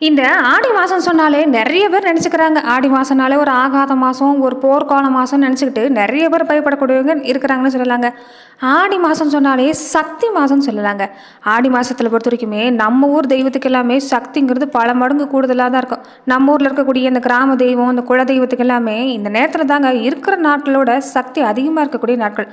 இந்த ஆடி மாதம் சொன்னாலே நிறைய பேர் நினச்சிக்கிறாங்க. ஆடி மாதம்னாலே ஒரு ஆகாத மாதம் ஒரு போர்க்கால மாதம் நினச்சிக்கிட்டு நிறைய பேர் பயப்படக்கூடியவங்க இருக்கிறாங்கன்னு சொல்லலாங்க. ஆடி மாதம் சொன்னாலே சக்தி மாதம்னு சொல்லலாங்க. ஆடி மாதத்தில் பொறுத்த வரைக்குமே நம்ம ஊர் தெய்வத்துக்கு எல்லாமே சக்திங்கிறது பல மடங்கு கூடுதலாக தான் இருக்கும். நம்ம ஊரில் இருக்கக்கூடிய இந்த கிராம தெய்வம் இந்த குல தெய்வத்துக்கு எல்லாமே இந்த நேரத்தில் தாங்க இருக்கிற நாட்களோட சக்தி அதிகமாக இருக்கக்கூடிய நாட்கள்.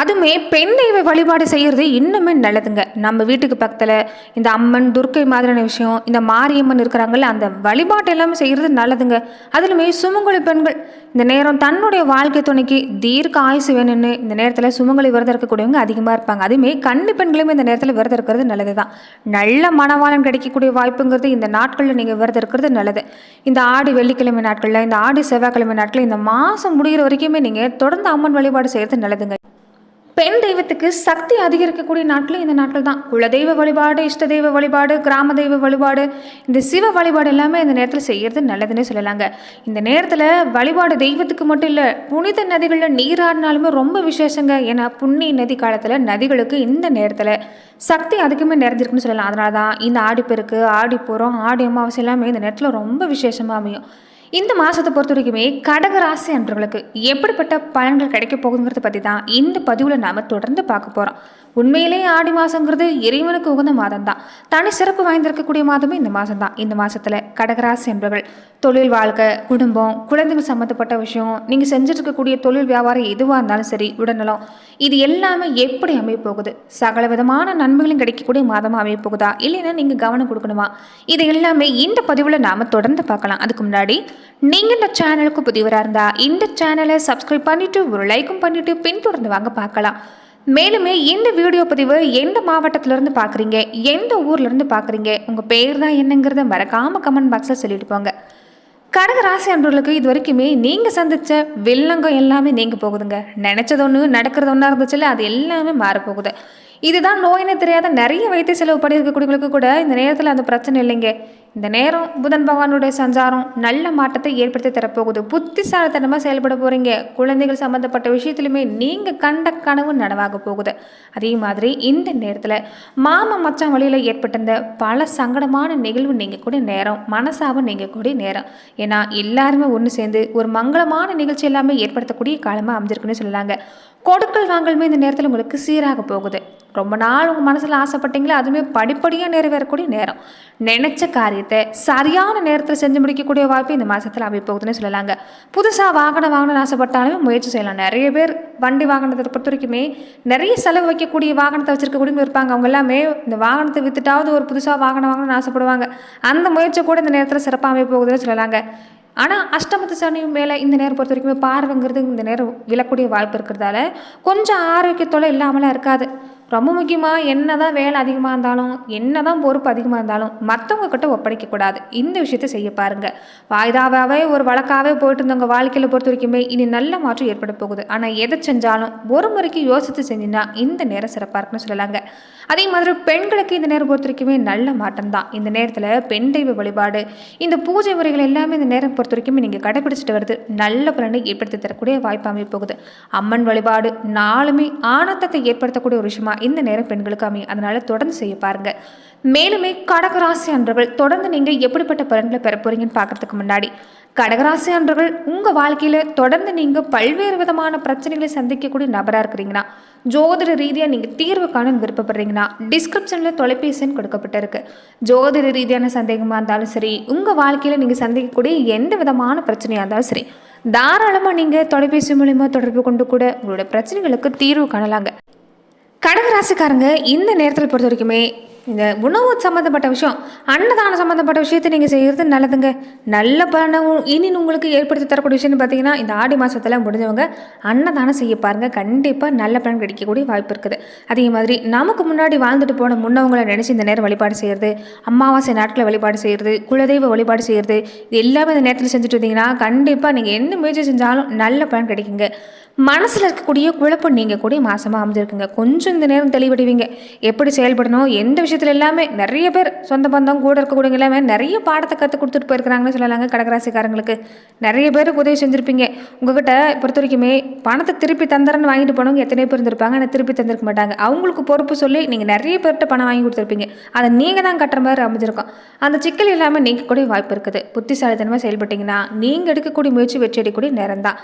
அதுவுமே பெண் தெய்வ வழிபாடு செய்கிறது இன்னுமே நல்லதுங்க. நம்ம வீட்டுக்கு பக்கத்தில் இந்த அம்மன் துர்க்கை மாதிரியான விஷயம் இந்த மாரியம்மன் இருக்கிறாங்கல்ல அந்த வழிபாட்டு எல்லாமே செய்கிறது நல்லதுங்க. அதுலுமே சுமங்கலி பெண்கள் இந்த நேரம் தன்னுடைய வாழ்க்கை துணைக்கு தீர்க்க ஆயுசு வேணும்னு இந்த நேரத்தில் சுமங்கலி விரதம் இருக்கக்கூடியவங்க அதிகமாக இருப்பாங்க. அதுவுமே கன்னி பெண்களுமே இந்த நேரத்தில் விரதம் இருக்கிறது நல்லது தான் நல்ல மனவாளன் கிடைக்கக்கூடிய வாய்ப்புங்கிறது இந்த நாட்களில் நீங்கள் விரதம் இருக்கிறது நல்லது. இந்த ஆடி வெள்ளிக்கிழமை நாட்களில் இந்த ஆடி செவ்வாய்க்கிழமை நாட்களில் இந்த மாதம் முடிகிற வரைக்குமே நீங்கள் தொடர்ந்து அம்மன் வழிபாடு செய்கிறது நல்லதுங்க. பெண் தெய்வத்துக்கு சக்தி அதிகரிக்கக்கூடிய நாட்களும் இந்த நாட்கள் தான். குலதெய்வ வழிபாடு இஷ்ட தெய்வ வழிபாடு கிராம தெய்வ வழிபாடு இந்த சிவ வழிபாடு எல்லாமே இந்த நேரத்தில் செய்கிறது நல்லதுன்னே சொல்லலாங்க. இந்த நேரத்தில் வழிபாடு தெய்வத்துக்கு மட்டும் இல்லை புனித நதிகளில் நீராடினாலுமே ரொம்ப விசேஷங்க. ஏன்னா புண்ணிய நதி காலத்தில் நதிகளுக்கு இந்த நேரத்தில் சக்தி அதிகமே நிறைஞ்சிருக்குன்னு சொல்லலாம். அதனால தான் இந்த ஆடிப்பெருக்கு ஆடிப்பூரம் ஆடி அமாவாசை எல்லாமே இந்த நேரத்தில் ரொம்ப விசேஷமாக அமையும். இந்த மாதத்தை பொறுத்த வரைக்குமே கடக ராசி அன்றவர்களுக்கு எப்படிப்பட்ட பலன்கள் கிடைக்க போகுதுங்கிறத பற்றி தான் இந்த பதிவில் நாம் தொடர்ந்து பார்க்க போகிறோம் உண்மையிலேயே ஆடி மாதங்கிறது இறைவனுக்கு உகந்த மாதம் தான் தனி சிறப்பு வாய்ந்திருக்கக்கூடிய மாதமே இந்த மாதம் தான் இந்த மாதத்தில் கடகராசி என்பவர்கள் தொழில் வாழ்க்கை குடும்பம் குழந்தைகள் சம்மந்தப்பட்ட விஷயம் நீங்கள் செஞ்சுட்டு இருக்கக்கூடிய தொழில் வியாபாரம் எதுவாக இருந்தாலும் சரி உடல்நலம் இது எல்லாமே எப்படி அமைய போகுது சகல விதமான நன்மைகளும் கிடைக்கக்கூடிய மாதமாக அமைய போகுதா இல்லைன்னா நீங்கள் கவனம் கொடுக்கணுமா? இது எல்லாமே இந்த பதிவில் நாம் தொடர்ந்து பார்க்கலாம். அதுக்கு முன்னாடி நீங்கள் இந்த சேனலுக்கு புதியவராக இருந்தால் இந்த சேனலை சப்ஸ்கிரைப் பண்ணிவிட்டு ஒரு லைக்கும் பண்ணிவிட்டு பின்தொடர்ந்து வாங்க பார்க்கலாம். மேலுமே இந்த வீடியோ பதிவு எந்த மாவட்டத்திலேருந்து பார்க்குறீங்க? எந்த ஊர்லேருந்து பார்க்குறீங்க? உங்கள் பேர் தான் என்னங்கிறத மறக்காமல் கமெண்ட் பாக்ஸில் சொல்லிட்டு போங்க. கடக ராசி அன்பர்களுக்கு இது வரைக்குமே நீங்கள் சந்தித்த வில்லங்கம் எல்லாமே நீங்கள் போகுதுங்க. நினச்சது ஒன்று நடக்கிறது ஒன்றா இருந்துச்சுல்ல அது எல்லாமே மாறப்போகுது. இதுதான் நோயினே தெரியாத நிறைய வைத்திய செலவு பண்ணியிருக்கக்கூடியவங்களுக்கு கூட இந்த நேரத்தில் அந்த பிரச்சனை இல்லைங்க. இந்த நேரம் புதன் பகவானுடைய சஞ்சாரம் நல்ல மாற்றத்தை ஏற்படுத்தி தரப்போகுது. புத்திசாலித்தனமாக செயல்பட போகிறீங்க குழந்தைகள் சம்மந்தப்பட்ட விஷயத்துலையுமே நீங்கள் கண்ட கனவு நனவாக போகுது. அதே மாதிரி இந்த நேரத்தில் மாம மச்சான் வழியில் ஏற்பட்டிருந்த பல சங்கடமான நிகழ்வு நீங்கள் கூட நேரம் மனசாவும் நீங்கள் கூட நேரம். ஏன்னா எல்லாருமே ஒன்று சேர்ந்து ஒரு மங்களமான நிகழ்ச்சி எல்லாமே ஏற்படுத்தக்கூடிய காலமாக அமைஞ்சிருக்குன்னு சொல்லலாங்க கொடுக்கல் வாங்கலுமே இந்த நேரத்தில் உங்களுக்கு சீராக போகுது. ரொம்ப நாள் உங்கள் மனசில் ஆசைப்பட்டீங்களா அதுவுமே படிப்படியாக நிறைவேறக்கூடிய நேரம். நினச்ச காரியம் காரியத்தை சரியான நேரத்தில் செஞ்சு முடிக்கக்கூடிய வாய்ப்பு இந்த மாதத்தில் அமைப்போகுதுன்னு சொல்லலாங்க. புதுசாக வாகனம் வாங்கணும்னு ஆசைப்பட்டாலுமே முயற்சி செய்யலாம். நிறைய பேர் வண்டி வாகனத்தை பொறுத்த வரைக்குமே நிறைய செலவு வைக்கக்கூடிய வாகனத்தை வச்சுருக்கக்கூடிய இருப்பாங்க. அவங்க எல்லாமே இந்த வாகனத்தை வித்துட்டாவது ஒரு புதுசாக வாகனம் வாங்கணும்னு ஆசைப்படுவாங்க. அந்த முயற்சி கூட இந்த நேரத்தில் சிறப்பாக அமைப்போகுதுன்னு சொல்லலாங்க. ஆனால் அஷ்டமத்து சனியும் மேலே இந்த நேரம் பொறுத்த வரைக்குமே பார்வைங்கிறது இந்த நேரம் விழக்கூடிய வாய்ப்பு இருக்கிறதால கொஞ்சம் ஆரோக்கியத்தோடு இல்லாமலாம் இருக்காது. ரொம்ப முக்கியமாக என்ன தான் வேலை அதிகமாக இருந்தாலும் என்ன தான் பொறுப்பு அதிகமாக இருந்தாலும் மற்றவங்க கிட்ட ஒப்படைக்கக்கூடாது இந்த விஷயத்தை செய்ய பாருங்கள் வாய்தாவாகவே ஒரு வழக்காகவே போயிட்டு இருந்தவங்க வாழ்க்கையில் பொறுத்த வரைக்குமே இனி நல்ல மாற்றம் ஏற்பட போகுது. ஆனால் எதை செஞ்சாலும் ஒரு முறைக்கு யோசித்து செஞ்சிங்கன்னா இந்த நேரம் சிறப்பாக இருக்குன்னு சொல்லலாங்க. அதே மாதிரி பெண்களுக்கு இந்த நேரம் பொறுத்த வரைக்குமே நல்ல மாற்றம் தான். இந்த நேரத்தில் பெண் தெய்வ வழிபாடு இந்த பூஜை முறைகள் எல்லாமே இந்த நேரம் பொறுத்த வரைக்குமே நீங்கள் கடைபிடிச்சிட்டு வருது நல்ல பலனை ஏற்படுத்தி தரக்கூடிய வாய்ப்பு அமைய போகுது. அம்மன் வழிபாடு நாளுமே ஆனந்தத்தை ஏற்படுத்தக்கூடிய ஒரு விஷயமா இந்த நேரம் பெண்களுக்கு அமையும் அதனால தொடர்ந்து செய்ய பாருங்க. மேலுமே கடகராசி அன்றர்கள் தொடர்ந்து நீங்கள் எப்படிப்பட்ட பலன்களை பெற போறீங்கன்னு பார்க்குறதுக்கு முன்னாடி கடகராசி அன்றர்கள் உங்கள் வாழ்க்கையில் தொடர்ந்து நீங்கள் பல்வேறு விதமான பிரச்சனைகளை சந்திக்கக்கூடிய நபராக இருக்கிறீங்கன்னா ஜோதிட ரீதியாக நீங்கள் தீர்வு காண விருப்பப்படுறீங்கன்னா டிஸ்கிரிப்ஷனில் தொலைபேசின்னு கொடுக்கப்பட்டிருக்கு. ஜோதிட ரீதியான சந்தேகமாக இருந்தாலும் சரி உங்கள் வாழ்க்கையில் நீங்கள் சந்திக்கக்கூடிய எந்த விதமான பிரச்சனையாக இருந்தாலும் சரி தாராளமாக நீங்கள் தொலைபேசி மூலிமா தொடர்பு கொண்டு கூட உங்களோட பிரச்சனைகளுக்கு தீர்வு காணலாங்க. கடகராசிக்காரங்க இந்த நேரத்தில் பொறுத்த வரைக்குமே இந்த உணவு சம்மந்தப்பட்ட விஷயம் அன்னதானம் சம்மந்தப்பட்ட விஷயத்தை நீங்கள் செய்கிறது நல்லதுங்க. நல்ல பலனை இனி உங்களுக்கு ஏற்படுத்தி தரக்கூடிய விஷயம்னு பார்த்தீங்கன்னா இந்த ஆடி மாதத்தில் முடிஞ்சவங்க அன்னதானம் செய்ய பாருங்கள் கண்டிப்பாக நல்ல பலன் கிடைக்கக்கூடிய வாய்ப்பு இருக்குது. அதே மாதிரி நமக்கு முன்னாடி வாழ்ந்துட்டு போன முன்னவங்களை நினச்சி இந்த நேரம் வழிபாடு செய்கிறது அமாவாசை நாட்களை வழிபாடு செய்கிறது குலதெய்வ வழிபாடு செய்கிறது இது எல்லாமே இந்த நேரத்தில் செஞ்சுட்டு இருந்தீங்கன்னா கண்டிப்பாக நீங்கள் என்ன முயற்சி செஞ்சாலும் நல்ல பலன் கிடைக்குங்க. மனசில் இருக்கக்கூடிய குழப்பம் நீங்கள் கூடிய மாசமாக அமைஞ்சிருக்குங்க. கொஞ்சம் இந்த நேரம் தெளிவடைவீங்க. எப்படி செயல்படணும் எந்த விஷயம் விஷயத்தில் எல்லாமே நிறைய பேர் சொந்த பந்தம் கூட இருக்கக்கூடிய எல்லாமே நிறைய பாடத்தை கற்றுக் கொடுத்துட்டு போயிருக்கிறாங்கன்னு சொல்லலாங்க கடகராசிக்காரங்களுக்கு. நிறைய பேருக்கு உதவி செஞ்சுருப்பீங்க. உங்ககிட்ட பொறுத்த வரைக்குமே பணத்தை திருப்பி தந்துறேன்னு வாங்கிட்டு போனவங்க எத்தனை பேர் இருந்திருப்பாங்க? ஆனால் திருப்பி தந்திருக்க மாட்டாங்க. அவங்களுக்கு பொறுப்பு சொல்லி நீங்கள் நிறைய பேர்கிட்ட பணம் வாங்கி கொடுத்துருப்பீங்க. அதை நீங்கள் தான் கட்டுற மாதிரி அமைஞ்சிருக்கும். அந்த சிக்கல் இல்லாமல் நீங்கள் கூட வாய்ப்பு இருக்குது. புத்திசாலித்தனமாக செயல்பட்டீங்கன்னா நீங்கள் எடுக்கக்கூடிய முயற்சி வெற்றி அடையக்கூடிய நேரம் தான்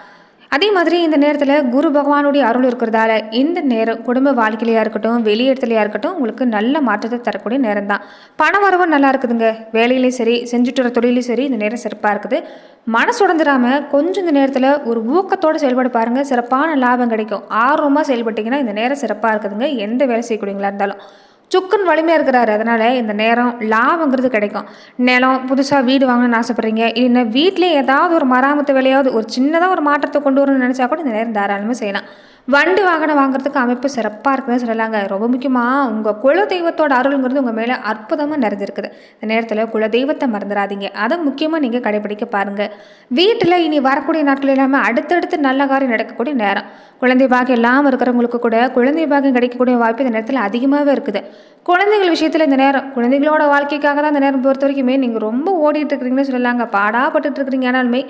அதே மாதிரி இந்த நேரத்தில் குரு பகவானுடைய அருள் இருக்கிறதால இந்த நேரம் குடும்ப வாழ்க்கையிலையாக இருக்கட்டும் வெளியிடத்துலையா இருக்கட்டும் உங்களுக்கு நல்ல மாற்றத்தை தரக்கூடிய நேரம் தான் பண வரவும் நல்லா இருக்குதுங்க. வேலையிலையும் சரி செஞ்சுட்டு வர தொழிலையும் சரி இந்த நேரம் சிறப்பாக இருக்குது. மனசு உடந்துடாமல் கொஞ்சம் இந்த நேரத்தில் ஒரு ஊக்கத்தோடு செயல்பட பாருங்கள் சிறப்பான லாபம் கிடைக்கும். ஆர்வமாக செயல்பட்டிங்கன்னா இந்த நேரம் சிறப்பாக இருக்குதுங்க. எந்த வேலை செய்யக்கூடியங்களா இருந்தாலும். சுக்குன்னு வலிமையாக இருக்கிறாரு. அதனால் இந்த நேரம் லாபங்கிறது கிடைக்கும். நிலம் புதுசாக வீடு வாங்கணும்னு ஆசைப்பட்றீங்க. இல்லைன்னா வீட்டிலே ஏதாவது ஒரு மராமத்து வேலையாவது ஒரு சின்னதாக ஒரு மாற்றத்தை கொண்டு வரணும்னு நினச்சா கூட இந்த நேரம் தாராளமாக செய்யலாம். வண்டி வாகனம் வாங்குறதுக்கு அமைப்பு சிறப்பாக இருக்குதுன்னு சொல்லலாங்க. ரொம்ப முக்கியமாக உங்கள் குல தெய்வத்தோட அருள்ங்கிறது உங்கள் மேலே அற்புதமாக நிறைஞ்சிருக்குது. இந்த நேரத்தில் குல தெய்வத்தை மறந்துடாதீங்க அதை முக்கியமாக நீங்கள் கடைபிடிக்க பாருங்கள் வீட்டில் இனி வரக்கூடிய நாட்கள் இல்லாமல் அடுத்தடுத்து நல்ல காரியம் நடக்கக்கூடிய நேரம். குழந்தை பாகம் இல்லாமல் இருக்கிறவங்களுக்கு கூட குழந்தை பாகம் கிடைக்கக்கூடிய வாய்ப்பு இந்த நேரத்தில் அதிகமாகவே இருக்குது. குழந்தைகள் விஷயத்தில் இந்த நேரம் குழந்தைகளோட வாழ்க்கைக்காக தான் இந்த நேரம் பொறுத்த வரைக்குமே நீங்கள் ரொம்ப ஓடிட்டு இருக்கிறீங்கன்னு சொல்லலாங்க. பாடாப்பட்டு இருக்கிறீங்க ஆனாலுமே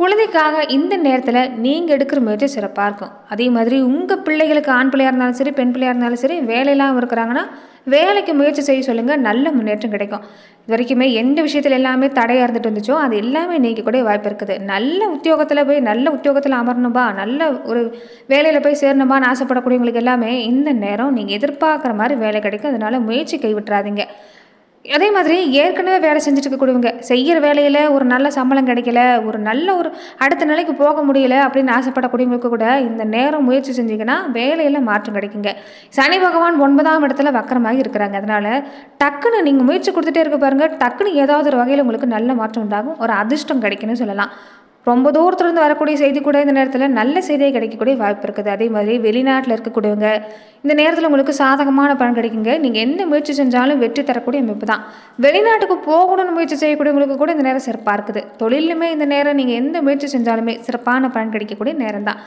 குழந்தைக்காக இந்த நேரத்தில் நீங்கள் எடுக்கிற முயற்சி சிறப்பாக இருக்கும். அதே மாதிரி உங்கள் பிள்ளைகளுக்கு ஆண் பிள்ளையாக இருந்தாலும் சரி பெண் பிள்ளையாக இருந்தாலும் சரி வேலையெல்லாம் இருக்கிறாங்கன்னா வேலைக்கு முயற்சி செய்ய சொல்லுங்கள் நல்ல முன்னேற்றம் கிடைக்கும். இது வரைக்குமே எந்த விஷயத்தில் எல்லாமே தடையாக இருந்துட்டு வந்துச்சோ அது எல்லாமே நீங்கள் கூட வாய்ப்பு இருக்குது. நல்ல உத்தியோகத்தில் போய் நல்ல உத்தியோகத்தில் அமரணும்பா நல்ல ஒரு வேலையில் போய் சேரணுமான்னு ஆசைப்படக்கூடியவங்களுக்கு எல்லாமே இந்த நேரம் நீங்கள் எதிர்பார்க்குற மாதிரி வேலை கிடைக்கும். அதனால முயற்சி கைவிட்டுறாதீங்க. அதே மாதிரி ஏற்கனவே வேலை செஞ்சுட்டு இருக்கக்கூடியவங்க செய்கிற வேலையில் ஒரு நல்ல சம்பளம் கிடைக்கல ஒரு நல்ல ஒரு அடுத்த நிலைக்கு போக முடியல அப்படின்னு ஆசைப்படக்கூடியவங்களுக்கு கூட இந்த நேரம் முயற்சி செஞ்சீங்கன்னா வேலையில் மாற்றம் கிடைக்குங்க. சனி பகவான் ஒன்பதாம் இடத்துல வக்கரமாக இருக்கிறாங்க. அதனால் டக்குன்னு நீங்கள் முயற்சி கொடுத்துட்டே இருக்க பாருங்கள் டக்குன்னு ஏதாவது ஒரு வகையில் உங்களுக்கு நல்ல மாற்றம் உண்டாகும். ஒரு அதிர்ஷ்டம் கிடைக்குன்னு சொல்லலாம். ரொம்ப தூரத்துலேருந்து வரக்கூடிய செய்தி கூட இந்த நேரத்தில் நல்ல செய்தியை கிடைக்கக்கூடிய வாய்ப்பு இருக்குது. அதே மாதிரி வெளிநாட்டில் இருக்கக்கூடியவங்க இந்த நேரத்தில் உங்களுக்கு சாதகமான பலன் கிடைக்குங்க. நீங்கள் என்ன முயற்சி செஞ்சாலும் வெற்றி தரக்கூடிய அமைப்பு தான். வெளிநாட்டுக்கு போகணும்னு முயற்சி செய்யக்கூடியவங்களுக்கு கூட இந்த நேரம் சிறப்பாக இருக்குது. தொழிலுமே இந்த நேரம் நீங்கள் எந்த முயற்சி செஞ்சாலுமே சிறப்பான பலன் கிடைக்கக்கூடிய நேரம் தான்.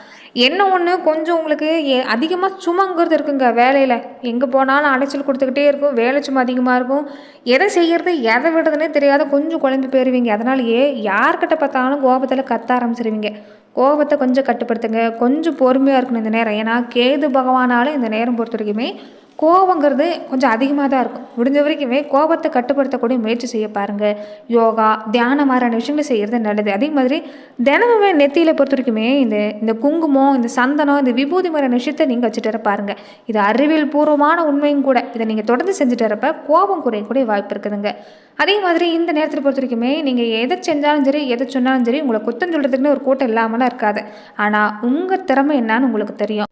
என்ன ஒன்று கொஞ்சம் உங்களுக்கு அதிகமாக சுமங்கிறது இருக்குங்க வேலையில். எங்கே போனாலும் அலைச்சல் கொடுத்துக்கிட்டே இருக்கும். வேலை சும்மா அதிகமாக இருக்கும். எதை செய்கிறது எதை விடுறதுனே தெரியாத கொஞ்சம் குழம்பு போயிருவீங்க. அதனாலேயே யார்கிட்ட பார்த்தாலும் கோபத்தில் கத்த ஆரம்பிச்சிருவீங்க. கோபத்தை கொஞ்சம் கட்டுப்படுத்துங்க. கொஞ்சம் பொறுமையாக இருக்கணும் இந்த நேரம். ஏன்னா கேது பகவானால் இந்த நேரம் பொறுத்த வரைக்குமே கோபங்கிறது கொஞ்சம் அதிகமாக தான் இருக்கும். முடிஞ்ச வரைக்குமே கோபத்தை கட்டுப்படுத்தக்கூடிய முயற்சி செய்ய பாருங்கள் யோகா தியானம் மாதிரியான விஷயங்களை செய்கிறது நல்லது. அதே மாதிரி தினமுமே நெத்தியில் பொறுத்த வரைக்குமே இந்த இந்த குங்குமம் இந்த சந்தனம் இந்த விபூதி மாதிரியான விஷயத்தை நீங்கள் வச்சுட்டு வர பாருங்கள் இது அறிவியல் பூர்வமான உண்மையும் கூட. இதை நீங்கள் தொடர்ந்து செஞ்சுட்டு வரப்ப கோபம் குறையக்கூடிய வாய்ப்பு இருக்குதுங்க. அதே மாதிரி இந்த நேரத்தில் பொறுத்த வரைக்குமே நீங்கள் எதை செஞ்சாலும் சரி எதை சொன்னாலும் சரி உங்களை குத்தம் சொல்கிறதுக்குன்னு ஒரு கூட்டம் இல்லாமலாம் இருக்காது. ஆனால் உங்கள் திறமை என்னன்னு உங்களுக்கு தெரியும்.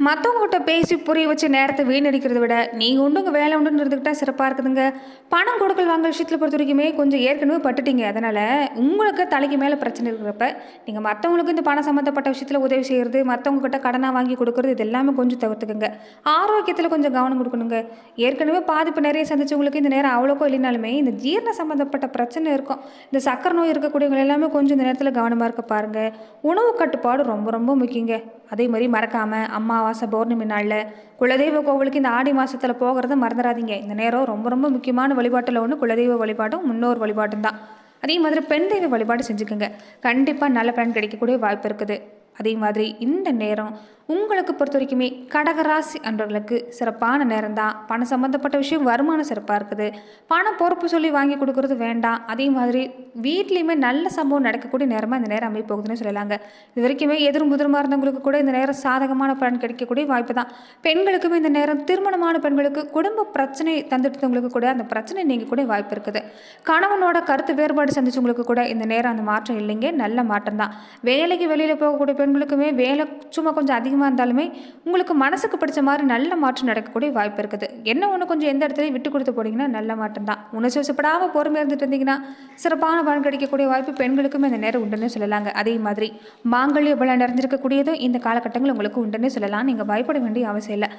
மற்றவங்ககிட்ட பேசி புரிய வச்சு நேரத்தை வீணடிக்கிறத விட நீங்கள் உண்டு உங்கள் வேலை உண்டுன்னு இருந்துக்கிட்டால் சிறப்பாக இருக்குதுங்க. பணம் கொடுக்கல் வாங்க விஷயத்தில் பொறுத்த வரைக்குமே கொஞ்சம் ஏற்கனவே பட்டுட்டீங்க. அதனால் உங்களுக்கு தலைக்கு மேலே பிரச்சனை இருக்கிறப்ப நீங்கள் மற்றவங்களுக்கு இந்த பணம் சம்மந்தப்பட்ட விஷயத்தில் உதவி செய்கிறது மற்றவங்ககிட்ட கடனாக வாங்கி கொடுக்குறது இது எல்லாமே கொஞ்சம் தவிர்த்துக்குங்க. ஆரோக்கியத்தில் கொஞ்சம் கவனம் கொடுக்கணுங்க. ஏற்கனவே பாதிப்பு நிறைய சந்திச்சவங்களுக்கு இந்த நேரம் அவ்வளோக்கோ இல்லைனாலுமே இந்த ஜீரண சம்மந்தப்பட்ட பிரச்சனை இருக்கும். இந்த சக்கரை நோய் இருக்கக்கூடியவங்க எல்லாமே கொஞ்சம் இந்த நேரத்தில் கவனமாக இருக்க பாருங்கள் உணவு கட்டுப்பாடு ரொம்ப ரொம்ப முக்கியங்க. அதே மாதிரி மறக்காமல் அம்மா அமாவாசை பௌர்ணமி நாளில் குலதெய்வ கோவிலுக்கு இந்த ஆடி மாதத்தில் போகிறத மறந்துடாதீங்க இந்த நேரம் ரொம்ப ரொம்ப முக்கியமான வழிபாட்டில் ஒன்று குலதெய்வ வழிபாட்டும் முன்னோர் வழிபாட்டும் தான். அதே மாதிரி பெண் தெய்வ வழிபாடு செஞ்சுக்கோங்க. கண்டிப்பாக நல்ல பலன் கிடைக்கக்கூடிய வாய்ப்பு இருக்குது. அதே மாதிரி இந்த நேரம் உங்களுக்கு பொறுத்த வரைக்குமே கடகராசி அன்றவர்களுக்கு சிறப்பான நேரம் தான் பணம் சம்மந்தப்பட்ட விஷயம் வருமானம் சிறப்பாக இருக்குது. பணம் பொறுப்பு சொல்லி வாங்கி கொடுக்கறது வேண்டாம். அதே மாதிரி வீட்லேயுமே நல்ல சம்பவம் நடக்கக்கூடிய நேரமாக இந்த நேரம் அமைய போகுதுன்னு சொல்லலாங்க. இது வரைக்குமே எதிரும் புதிரமாக இருந்தவங்களுக்கு கூட இந்த நேரம் சாதகமான பலன் கிடைக்கக்கூடிய வாய்ப்பு தான் பெண்களுக்குமே இந்த நேரம் திருமணமான பெண்களுக்கு குடும்ப பிரச்சனை தந்துட்டவங்களுக்கு கூட அந்த பிரச்சனை நீங்கள் கூட வாய்ப்பு இருக்குது. கணவனோட கருத்து வேறுபாடு சந்திச்சவங்களுக்கு கூட இந்த நேரம் அந்த மாற்றம் இல்லைங்க. நல்ல மாற்றம் தான் வேலைக்கு வெளியில் போகக்கூடிய பெண்களுக்குமே வேலை சும்மா கொஞ்சம் அதிகமாக இருந்தாலுமே உங்களுக்கு மனசுக்கு பிடிச்ச மாதிரி நல்ல மாற்றம் நடக்கக்கூடிய வாய்ப்பு இருக்குது. என்ன ஒன்று கொஞ்சம் எந்த இடத்துலையும் விட்டு கொடுத்து போனீங்கன்னா நல்ல மாற்றம் தான். உணர்ச்சி வசப்படாமல் பொறுமையாக இருந்துட்டு இருந்தீங்கன்னா சிறப்பான பலன் கிடைக்கக்கூடிய வாய்ப்பு பெண்களுக்குமே இந்த நேரம் உண்டுன்னு சொல்லலாங்க. அதே மாதிரி மாங்கல்ய பலம் நிறைஞ்சிருக்கக்கூடியதும் இந்த காலகட்டங்கள் உங்களுக்கு உண்டுன்னு சொல்லலாம் நீங்கள் பயப்பட வேண்டிய அவசியம் இல்லை.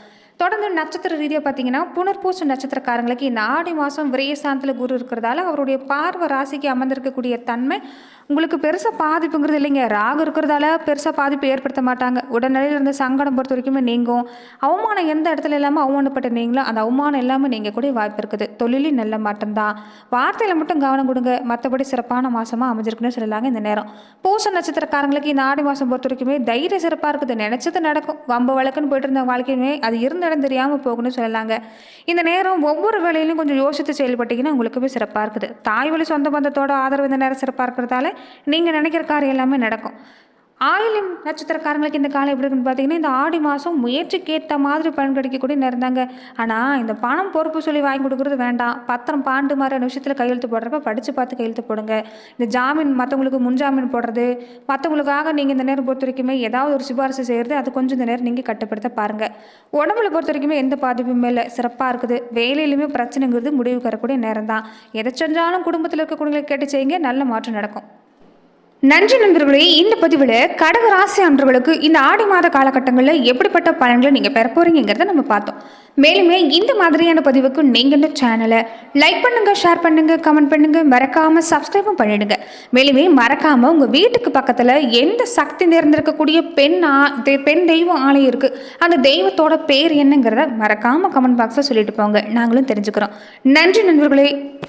தொடர்ந்து நட்சத்திர ரீதியாக பார்த்தீங்கன்னா புனர்பூச நட்சத்திரக்காரங்களுக்கு இந்த ஆடி மாதம் விரயஸ்தானத்தில் குரு இருக்கிறதால அவருடைய பார்வை ராசிக்கு அமர்ந்திருக்கக்கூடிய தன்மை உங்களுக்கு பெருசாக பாதிப்புங்கிறது இல்லைங்க. ராகு இருக்கிறதால பெருசாக பாதிப்பு ஏற்படுத்த மாட்டாங்க. உடனடியில் இருந்த சங்கடம் பொறுத்த வரைக்குமே நீங்கும். அவமானம் எந்த இடத்துல இல்லாமல் அவமானப்பட்டு நீங்களோ அந்த அவமானம் இல்லாமல் நீங்கள் கூட வாய்ப்பு இருக்குது. தொழிலில் நல்ல மாற்றம் தான். வார்த்தையில் மட்டும் கவனம் கொடுங்க. மற்றபடி சிறப்பான மாதமாக அமைஞ்சிருக்குன்னு சொல்லலாங்க இந்த நேரம். பூச நட்சத்திரக்காரங்களுக்கு இந்த ஆடி மாதம் பொறுத்த வரைக்குமே தைரியம் சிறப்பாக இருக்குது. நினச்சது நடக்கும். வம்பு வழக்குன்னு போயிட்டு இருந்த வாழ்க்கையுமே அது இருந்த இடம் தெரியாமல் போகணும்னு சொல்லலாங்க. இந்த நேரம் ஒவ்வொரு வேலையிலும் கொஞ்சம் யோசித்து செயல்பட்டீங்கன்னா உங்களுக்குமே சிறப்பாக இருக்குது. தாய் வழி சொந்த பந்தத்தோட ஆதரவு இந்த நேரம் சிறப்பாக இருக்கிறதால நீங்கள் நினைக்கிற காரியம் எல்லாமே நடக்கும். ஆயிலின் நட்சத்திரக்காரங்களுக்கு இந்த காலம் எப்படி இருக்குன்னு பார்த்தீங்கன்னா இந்த ஆடி மாதம் முயற்சிக்கேற்ற மாதிரி பலன் கிடைக்கக்கூடிய நேரம் தாங்க. ஆனால் இந்த பணம் பொறுப்பு சொல்லி வாங்கி கொடுக்குறது வேண்டாம். பத்திரம் பாண்டு மாதிரியான விஷயத்தில் கையெழுத்து போடுறப்ப படித்து பார்த்து கையெழுத்து போடுங்க. இந்த ஜாமீன் மற்றவங்களுக்கு முன்ஜாமீன் போடுறது மற்றவங்களுக்காக நீங்கள் இந்த நேரம் பொறுத்த வரைக்குமே ஏதாவது ஒரு சிபாரிசு செய்கிறது அது கொஞ்சம் இந்த நேரம் நீங்கள் கட்டுப்படுத்த பாருங்கள் உடம்புல பொறுத்த வரைக்குமே எந்த பாதிப்புமே இல்லை. சிறப்பாக இருக்குது. வேலையிலுமே பிரச்சனைங்கிறது முடிவு வரக்கூடிய நேரம் தான். எதை செஞ்சாலும் குடும்பத்தில் இருக்கக்கூடியவங்களை கேட்டு செய்யுங்க. நல்ல மாற்றம் நடக்கும். நன்றி நண்பர்களே இந்த பதிவில் கடகராசி அன்றர்களுக்கு இந்த ஆடி மாத காலகட்டங்களில் எப்படிப்பட்ட பலன்களை நீங்கள் பெற போகிறீங்கிறத நம்ம பார்த்தோம். மேலுமே இந்த மாதிரியான பதிவுக்கு நீங்கள் இந்த சேனலை லைக் பண்ணுங்கள் ஷேர் பண்ணுங்கள் கமெண்ட் பண்ணுங்கள் மறக்காமல் சப்ஸ்கிரைபும் பண்ணிடுங்க. மேலுமே மறக்காமல் உங்கள் வீட்டுக்கு பக்கத்தில் எந்த சக்தி நிறைந்திருக்கக்கூடிய பெண் ஆ தெ- பெண் தெய்வம் ஆலயம் இருக்குது அந்த தெய்வத்தோட பேர் என்னங்கிறத மறக்காமல் கமெண்ட் பாக்ஸில் சொல்லிட்டு போங்க. நாங்களும் தெரிஞ்சுக்கிறோம். நன்றி நண்பர்களே.